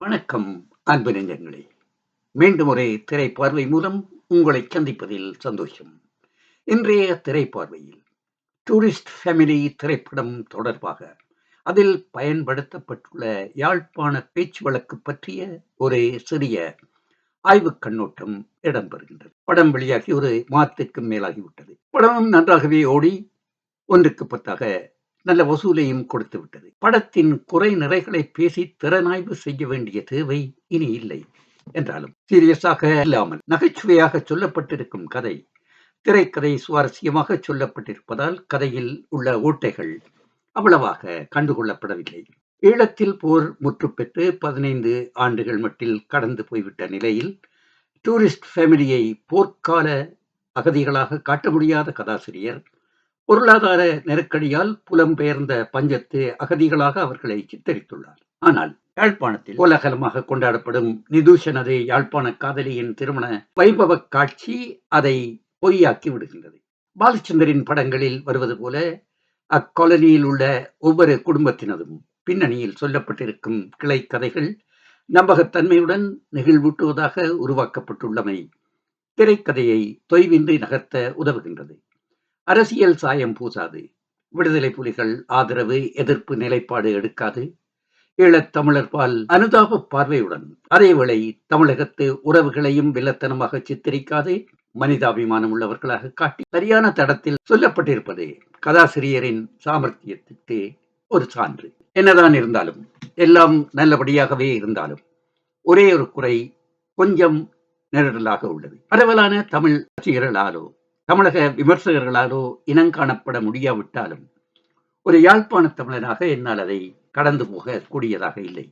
வணக்கம் அன்பு நெஞ்சங்களே. மீண்டும் ஒரு திரைப்பார்வை மூலம் உங்களை சந்திப்பதில் சந்தோஷம். இன்றைய திரைப்பார்வையில் டூரிஸ்ட் ஃபேமிலி திரைப்படம் தொடர்பாக அதில் பயன்படுத்தப்பட்டுள்ள யாழ்ப்பாண பேச்சு வழக்கு பற்றிய ஒரு சிறிய ஆய்வுக் கண்ணோட்டம் இடம்பெறுகின்றது. படம் வெளியாகி ஒரு மாதத்திற்கு மேலாகிவிட்டது. படம் நன்றாகவே ஓடி ஒன்றுக்கு பத்தாக நல்ல வசூலையும் கொடுத்து விட்டது படத்தின் குறை நிறைகளை பேசி திறனாய்வு செய்ய வேண்டிய தேவை இனி இல்லை என்றாலும் சீரியஸாக இல்லாமல் நகைச்சுவையாக சொல்லப்பட்டிருக்கும் கதை திரைக்கதை சுவாரஸ்யமாக சொல்லப்பட்டிருப்பதால் கதையில் உள்ள ஓட்டைகள் அவ்வளவாக கண்டுகொள்ளப்படவில்லை. ஈழத்தில் போர் முற்றுப்பெற்று பதினைந்து ஆண்டுகள் மட்டில் கடந்து போய்விட்ட நிலையில் டூரிஸ்ட் ஃபேமிலியை போர்க்கால அகதிகளாக காட்ட முடியாத கதாசிரியர் பொருளாதார நெருக்கடியால் புலம்பெயர்ந்த பஞ்சத்து அகதிகளாக அவர்களை சித்தரித்துள்ளார். ஆனால் யாழ்ப்பாணத்தில் கோலாகலமாக கொண்டாடப்படும் நிதூஷனது யாழ்ப்பாண காதலியின் திருமண வைபவ காட்சி அதை பொய்யாக்கி விடுகின்றது. பாலச்சந்தரின் படங்களில் வருவது போல அக்காலனியில் உள்ள ஒவ்வொரு குடும்பத்தினதும் பின்னணியில் சொல்லப்பட்டிருக்கும் கிளை கதைகள் நம்பகத்தன்மையுடன் நெகிழ்வூட்டுவதாக உருவாக்கப்பட்டுள்ளமை திரைக்கதையை தொய்வின்றி நகர்த்த உதவுகின்றது. அரசியல் சாயம் பூசாது. விடுதலை புலிகள் ஆதரவு எதிர்ப்பு நிலைப்பாடு எடுக்காது. ஈழத் தமிழர்பால் அனுதாப பார்வையுடன் அதேவேளை தமிழகத்து உறவுகளையும் வில்லத்தனமாக சித்தரிக்காது. மனிதாபிமானம் உள்ளவர்களாக காட்டி சரியான தடத்தில் சொல்லப்பட்டிருப்பது கதாசிரியரின் சாமர்த்தியத்திற்கு ஒரு சான்று. என்னதான் இருந்தாலும் எல்லாம் நல்லபடியாகவே இருந்தாலும் ஒரே ஒரு குறை கொஞ்சம் நிரடலாக உள்ளது. பரவலான தமிழ் ரசிகர்களாலோ தமிழக விமர்சகர்களாலோ இனங்காணப்பட முடியாவிட்டாலும் ஒரு யாழ்ப்பாண தமிழனாக என்னால் அதை கடந்து போக கூடியதாக இல்லை.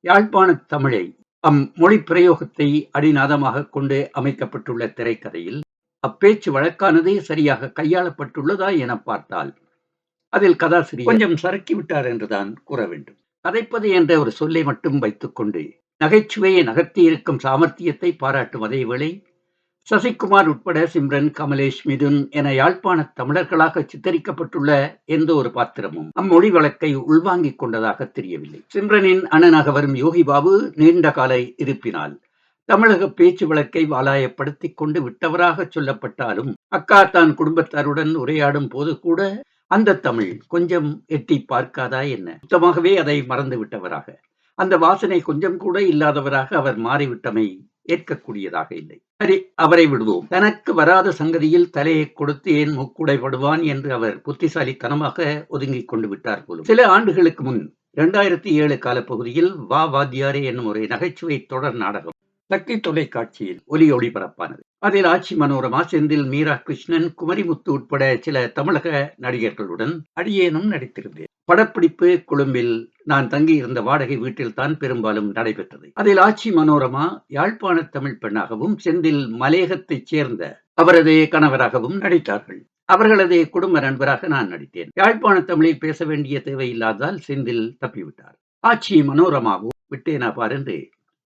யாழ்ப்பாண தமிழை அம் மொழி பிரயோகத்தை அடிநாதமாக கொண்டு அமைக்கப்பட்டுள்ள திரைக்கதையில் அப்பேச்சு வழக்கானது சரியாக கையாளப்பட்டுள்ளதா என பார்த்தால் அதில் கதாசிரியர் கொஞ்சம் சறுக்கி விட்டார் என்றுதான் கூற வேண்டும். கதைப்பது என்ற ஒரு சொல்லை மட்டும் வைத்துக்கொண்டு நகைச்சுவையை நகர்த்தி இருக்கும் சாமர்த்தியத்தை பாராட்டும் அதேவேளை சசிகுமார் உட்பட சிம்ரன் கமலேஷ் மிதுன் என யாழ்ப்பாண தமிழர்களாக சித்தரிக்கப்பட்டுள்ள எந்த ஒரு பாத்திரமும் அம்மொழி வழக்கை உள்வாங்கிக் கொண்டதாக தெரியவில்லை. சிம்ரனின் அண்ணனாக வரும் யோகி பாபு நீண்ட கால இருப்பினால் தமிழக பேச்சு வழக்கை வாலாயப்படுத்திக் கொண்டு விட்டவராக சொல்லப்பட்டாலும் அக்கா தான் குடும்பத்தாருடன் உரையாடும் போது கூட அந்த தமிழ் கொஞ்சம் எட்டி பார்க்காதா என்ன? சுத்தமாகவே அதை மறந்து விட்டவராக அந்த வாசனை கொஞ்சம் கூட இல்லாதவராக அவர் மாறிவிட்டமை ஏற்கக்கூடியதாக இல்லை. சரி அவரை விடுவோம். தனக்கு வராத சங்கதியில் தலையை கொடுத்து ஏன் மூக்குடைபடுவான் என்று அவர் புத்திசாலித்தனமாக ஒதுங்கிக் கொண்டு விட்டார் போலும். சில ஆண்டுகளுக்கு முன் இரண்டாயிரத்தி ஏழு காலப்பகுதியில் வா. வாத்தியாரே என்னும் ஒரு நகைச்சுவை தொடர் நாடகம் சக்தி தொலைக்காட்சியில் ஒலி ஒளிபரப்பானது. அதில் ஆட்சி மனோரமா செந்தில் மீரா கிருஷ்ணன் குமரிமுத்து உட்பட சில தமிழக நடிகர்களுடன் அடியேனும் நடித்திருந்தேன். படப்பிடிப்பு கொழும்பில் நான் தங்கியிருந்த வாடகை வீட்டில் தான் பெரும்பாலும் நடைபெற்றது. அதில் ஆட்சி மனோரமா யாழ்ப்பாண தமிழ் பெண்ணாகவும் செந்தில் மலையகத்தைச் சேர்ந்த அவரது கணவராகவும் நடித்தார்கள். அவர்களது குடும்ப நண்பராக நான் நடித்தேன். யாழ்ப்பாண தமிழில் பேச வேண்டிய தேவையில்லாததால் செந்தில் தப்பிவிட்டார். ஆட்சி மனோரமாவும் விட்டேனா பார் என்று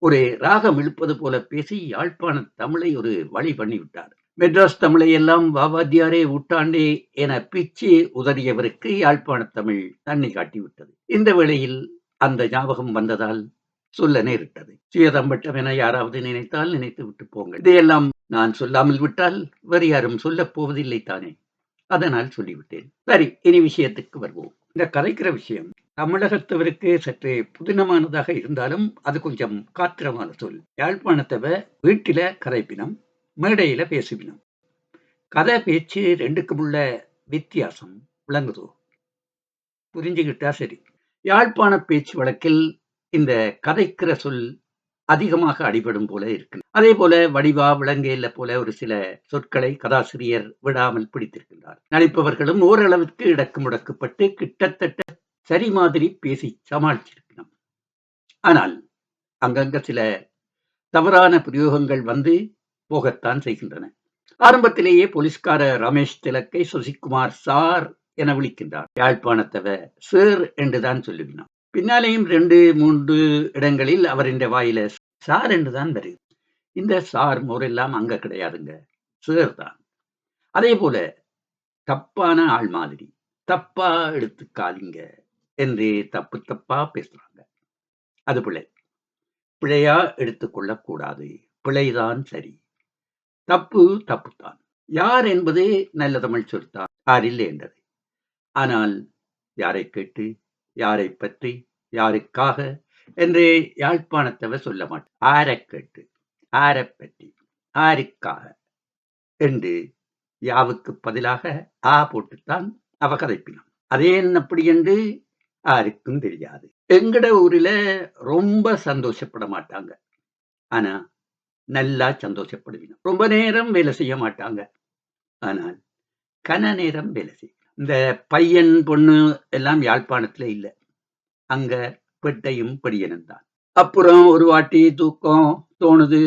ஒரு ராகம் இழுப்பது போல பேசி யாழ்ப்பாண தமிழை ஒரு வழி பண்ணிவிட்டார். மெட்ராஸ் தமிழை எல்லாம் வாவாத்தியாரே உட்டாண்டே என பிச்சு உதறியவருக்கு யாழ்ப்பாண தமிழ் தண்ணி காட்டிவிட்டது. இந்த வேளையில் அந்த ஞாபகம் வந்ததால் சொல்ல நேரிட்டது. சுயதம்பட்டம் என யாராவது நினைத்தால் நினைத்து விட்டு போங்கள். இதையெல்லாம் நான் சொல்லாமல் விட்டால் வேறு யாரும் சொல்லப் போவதில்லை தானே. அதனால் சொல்லிவிட்டேன். சரி இனி விஷயத்துக்கு வருவோம். இந்த கதைக்கிற விஷயம் தமிழகத்தவருக்கு சற்று புதினமானதாக இருந்தாலும் அது கொஞ்சம் காத்திரமான சொல். யாழ்ப்பாணத்தவ வீட்டில கரைப்பினம் மேடையில பேசுவினம் கதை பேச்சு ரெண்டுக்கும் உள்ள வித்தியாசம் விளங்குதோ? புரிஞ்சுக்கிட்டா சரி. யாழ்ப்பாண பேச்சு வழக்கில் இந்த கதைக்கிற சொல் அதிகமாக அடிபடும் போல இருக்கு. அதே போல வடிவா விளங்கையில போல ஒரு சில சொற்களை கதாசிரியர் விடாமல் பிடித்திருக்கின்றார். நடிப்பவர்களும் ஓரளவிற்கு இடக்கு முடக்கப்பட்டு கிட்டத்தட்ட சரி மாதிரி பேசி சமாளிச்சிருக்கணும். ஆனால் அங்கங்க சில தவறான பிரயோகங்கள் வந்து போகத்தான் செய்கின்றன. ஆரம்பத்திலேயே போலீஸ்கார ரமேஷ் திலக்கை சசிகுமார் சார் என விழிக்கின்றார் யாழ்ப்பாணத்தவ சேர் என்றுதான் சொல்லுவினோம் பின்னாலேயும் ரெண்டு மூன்று இடங்களில் அவரின் வாயில சார் என்றுதான் வருது. இந்த சார் முறையெல்லாம் அங்க கிடையாதுங்க. சேர் தான். அதே போல தப்பான ஆள் மாதிரி தப்பா எடுத்துக்காதீங்க. என்று தப்பு தப்பா பேசுறாங்க. அது பிழை. பிழையா எடுத்துக்கொள்ளக் கூடாது பிழைதான் சரி. தப்பு தப்புத்தான். யார் என்பதே நல்ல தமிழ் சொல்தான் யார் இல்லை என்றது. ஆனால் யாரை கேட்டு யாரை பற்றி யாருக்காக என்று யாழ்ப்பாணத்தவர் சொல்ல மாட்டார். ஆரை கேட்டு ஆரை பற்றி ஆருக்காக என்று யாவுக்கு பதிலாக ஆ போட்டுத்தான் அவ கதைப்பினான். அதே அப்படி என்று யாருக்கும் தெரியாது. எங்கட ஊர்ல ரொம்ப சந்தோஷப்பட மாட்டாங்க. ஆனா நல்லா சந்தோஷப்படுவீங்க ரொம்ப நேரம் வேலை செய்ய மாட்டாங்க. ஆனால் கன நேரம் வேலை செய்யும் இந்த பையன் பொண்ணு எல்லாம் யாழ்ப்பாணத்துல இல்லை. அங்க பெட்டையும் படியனும் தான். அப்புறம் ஒரு வாட்டி தூக்கம் தோணுது.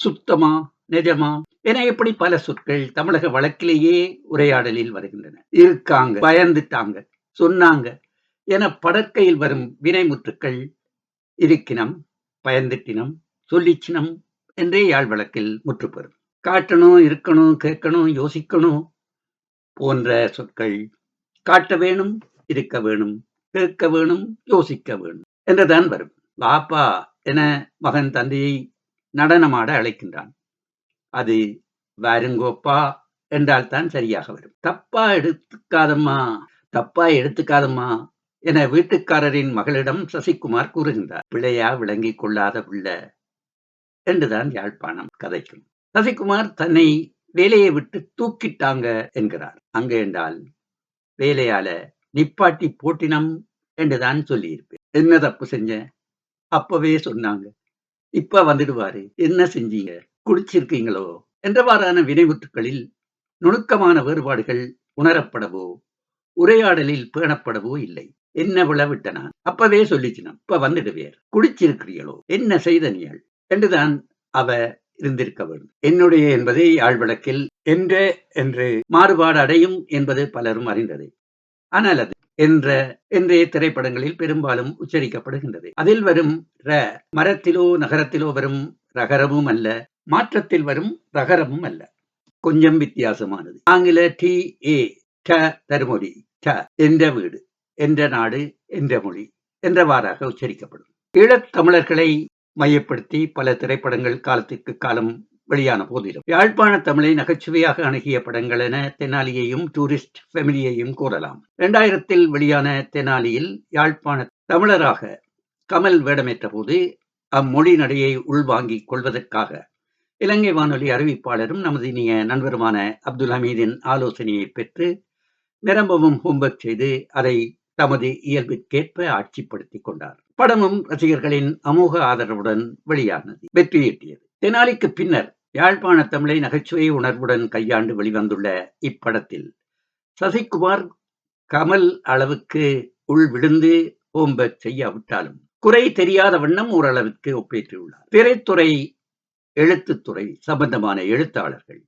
சுத்தமா நிஜமா என எப்படி பல சொற்கள் தமிழக வழக்கிலேயே உரையாடலில் வருகின்றன. இருக்காங்க பயந்துட்டாங்க சொன்னாங்க. என படற்கையில் வரும் வினைமுற்றுக்கள் இருக்கினம் பயந்துட்டினம் சொல்லிச்சினம் என்றே யாழ் வழக்கில் முற்றுப்பெறும். காட்டணும் இருக்கணும் கேட்கணும் யோசிக்கணும் போன்ற சொற்கள் காட்ட வேணும் இருக்க வேணும் கேட்க வேணும் யோசிக்க வேணும் என்றுதான் வரும். பாப்பா என மகன் தந்தையை நடனமாட அழைக்கின்றான். அது வாருங்கோப்பா என்றால் தான் சரியாக வரும். தப்பா எடுத்துக்காதம்மா தப்பா எடுத்துக்காதம்மா என வீட்டுக்காரரின் மகளிடம் சசிகுமார் கூறுகின்றார். பிள்ளையா விளங்கிக் கொள்ளாத பிள்ளை என்றுதான் யாழ்ப்பாணம் கதைக்கும். சசிகுமார் தன்னை வேலையை விட்டு தூக்கிட்டாங்க என்கிறார். அங்க என்றால் வேலையால நிப்பாட்டி போட்டினம் என்றுதான் சொல்லியிருப்பேன். என்ன தப்பு செஞ்ச? அப்பவே சொன்னாங்க. இப்ப வந்துடுவாரு. என்ன செஞ்சீங்க? குடிச்சிருக்கீங்களோ? என்றவாறான வினைமுற்றுக்களில் நுணுக்கமான வேறுபாடுகள் உணரப்படவோ உரையாடலில் பேணப்படவோ இல்லை. என்ன விளவிட்ட நான் அப்பவே சொல்லிச்சினான். இப்ப வந்துடுவேர் குடிச்சிருக்கிறீங்களோ என்ன செய்த நீள் என்றுதான் அவ இருந்திருக்க வேண்டும். என்னுடைய என்பதை ஆழ்வழக்கில் என்ற என்று மாறுபாடு அடையும் என்பது பலரும் அறிந்தது. ஆனால் அது என்ற என்றே திரைப்படங்களில் பெரும்பாலும் உச்சரிக்கப்படுகின்றது. அதில் வரும் ர மரத்திலோ நகரத்திலோ வரும் ரகரமும் அல்ல மாற்றத்தில் வரும் ரகரமும் அல்ல. கொஞ்சம் வித்தியாசமானது. ஆங்கில டி ஏ ட தருமொழி ட என்ற வீடு. என்ற நாடு என்ற மொழி என்றவாறாக உச்சரிக்கப்படும். ஈழத்தமிழர்களை மையப்படுத்தி பல திரைப்படங்கள் காலத்திற்கு காலம் வெளியான போதிலும். யாழ்ப்பாண தமிழை நகைச்சுவையாக அணுகிய படங்கள் என தெனாலியையும் டூரிஸ்ட் ஃபெமிலியையும் கூறலாம். இரண்டாயிரத்தில் வெளியான தெனாலியில் யாழ்ப்பாண தமிழராக கமல் வேடமேற்ற போது அம்மொழி நடையை உள்வாங்கிக் கொள்வதற்காக இலங்கை வானொலி அறிவிப்பாளரும் நமது இனிய நண்பருமான அப்துல் ஹமீதின் ஆலோசனையை பெற்று நிரம்பவும் ஹோம்ஒர்க் செய்து அதை தமது இயல்பிற்கேற்ப ஆட்சிப்படுத்திக் கொண்டார். படமும் ரசிகர்களின் அமோக ஆதரவுடன் வெளியானது. வெற்றியீட்டியது தெனாலிக்கு பின்னர் யாழ்ப்பாண தமிழை நகைச்சுவை உணர்வுடன் கையாண்டு வெளிவந்துள்ள இப்படத்தில் சசிகுமார் கமல் அளவுக்கு உள் விழுந்து ஓம்ப செய்யாவிட்டாலும் குறை தெரியாத வண்ணம் ஓரளவிற்கு ஒப்பேற்றியுள்ளார். திரைத்துறை எழுத்துத்துறை சம்பந்தமான எழுத்தாளர்கள்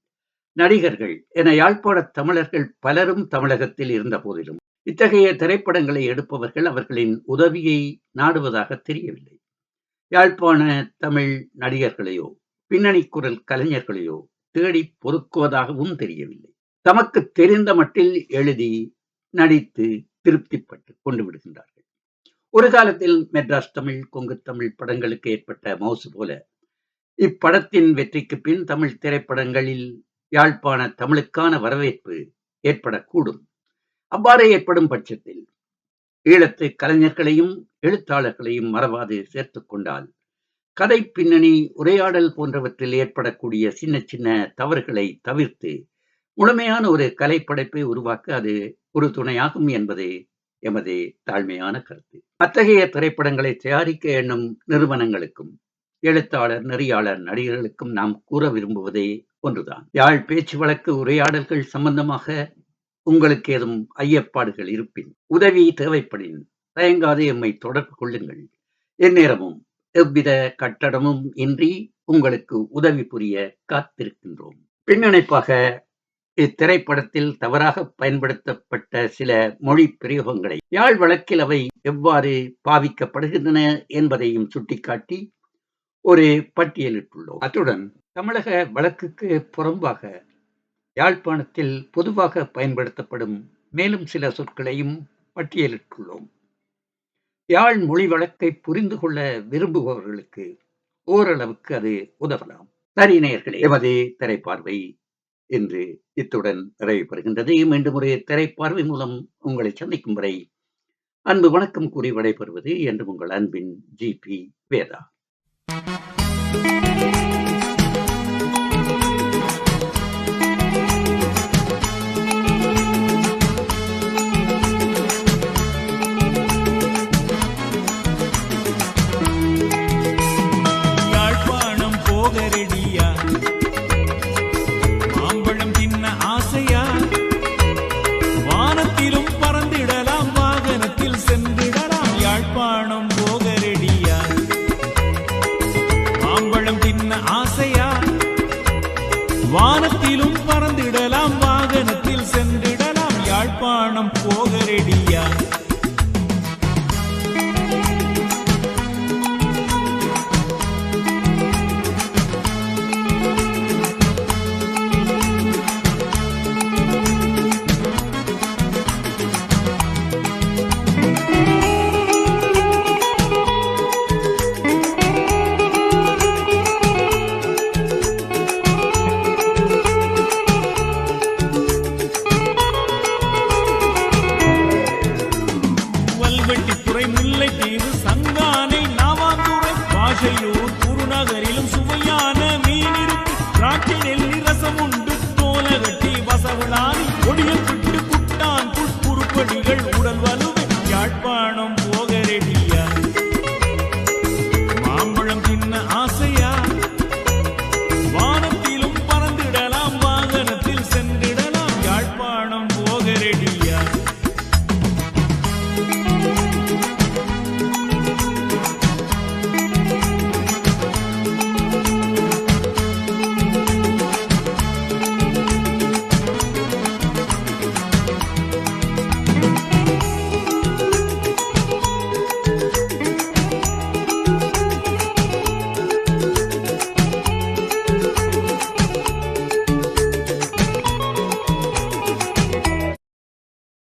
நடிகர்கள் என யாழ்ப்பாண தமிழர்கள் பலரும் தமிழகத்தில் இருந்த போதிலும் இத்தகைய திரைப்படங்களை எடுப்பவர்கள் அவர்களின் உதவியை நாடுவதாக தெரியவில்லை. யாழ்ப்பாண தமிழ் நடிகர்களையோ பின்னணி குரல் கலைஞர்களையோ தேடி பொறுக்குவதாகவும் தெரியவில்லை. தமக்கு தெரிந்த மட்டில் எழுதி நடித்து திருப்திப்பட்டு கொண்டு விடுகின்றார்கள். ஒரு காலத்தில் மெட்ராஸ் தமிழ் கொங்கு தமிழ் படங்களுக்கு ஏற்பட்ட மவுசு போல இப்படத்தின் வெற்றிக்கு பின் தமிழ் திரைப்படங்களில் யாழ்ப்பாண தமிழுக்கான வரவேற்பு ஏற்படக்கூடும். அவ்வாறு ஏற்படும் பட்சத்தில் ஈழத்து கலைஞர்களையும் எழுத்தாளர்களையும் மறவாது சேர்த்து கொண்டால் கதை பின்னணி உரையாடல் போன்றவற்றில் ஏற்படக்கூடிய சின்ன சின்ன தவறுகளை தவிர்த்து முழுமையான ஒரு கலைப்படைப்பை உருவாக்க அது ஒரு துணையாகும் என்பது எமது தாழ்மையான கருத்து. அத்தகைய திரைப்படங்களை தயாரிக்க எண்ணும் நிறுவனங்களுக்கும் எழுத்தாளர் நெறியாளர் நடிகர்களுக்கும் நாம் கூற விரும்புவதே ஒன்றுதான். யாழ் பேச்சு வழக்கு உரையாடல்கள் சம்பந்தமாக உங்களுக்கு ஏதும் ஐயப்பாடுகள் இருப்பின் உதவி தேவைப்படின் தயங்காது எம்மை தொடர்பு கொள்ளுங்கள். எந்நேரமும் எவ்வித கட்டடமும் இன்றி உங்களுக்கு உதவி புரிய காத்திருக்கின்றோம். பின்னணைப்பாக இத்திரைப்படத்தில் தவறாக பயன்படுத்தப்பட்ட சில மொழி பிரயோகங்களை யாழ் வழக்கில் அவை எவ்வாறு பாவிக்கப்படுகின்றன என்பதையும் சுட்டிக்காட்டி ஒரு பட்டியலிட்டுள்ளோம். அத்துடன் தமிழக வழக்குக்கு புறம்பாக யாழ்ப்பாணத்தில் பொதுவாக பயன்படுத்தப்படும் மேலும் சில சொற்களையும் பட்டியலிட்டுள்ளோம். யாழ் மொழி வழக்கை புரிந்து கொள்ள விரும்புபவர்களுக்கு ஓரளவுக்கு அது உதவலாம். சரி நேயர்களே எமது திரைப்பார்வை என்று இத்துடன் நிறைவு பெறுகின்றது மீண்டும் ஒரு திரைப்பார்வை மூலம் உங்களை சந்திக்கும் வரை அன்பு வணக்கம் கூறி விடைபெறுவது என்று உங்கள் அன்பின் ஜி பி வேதா.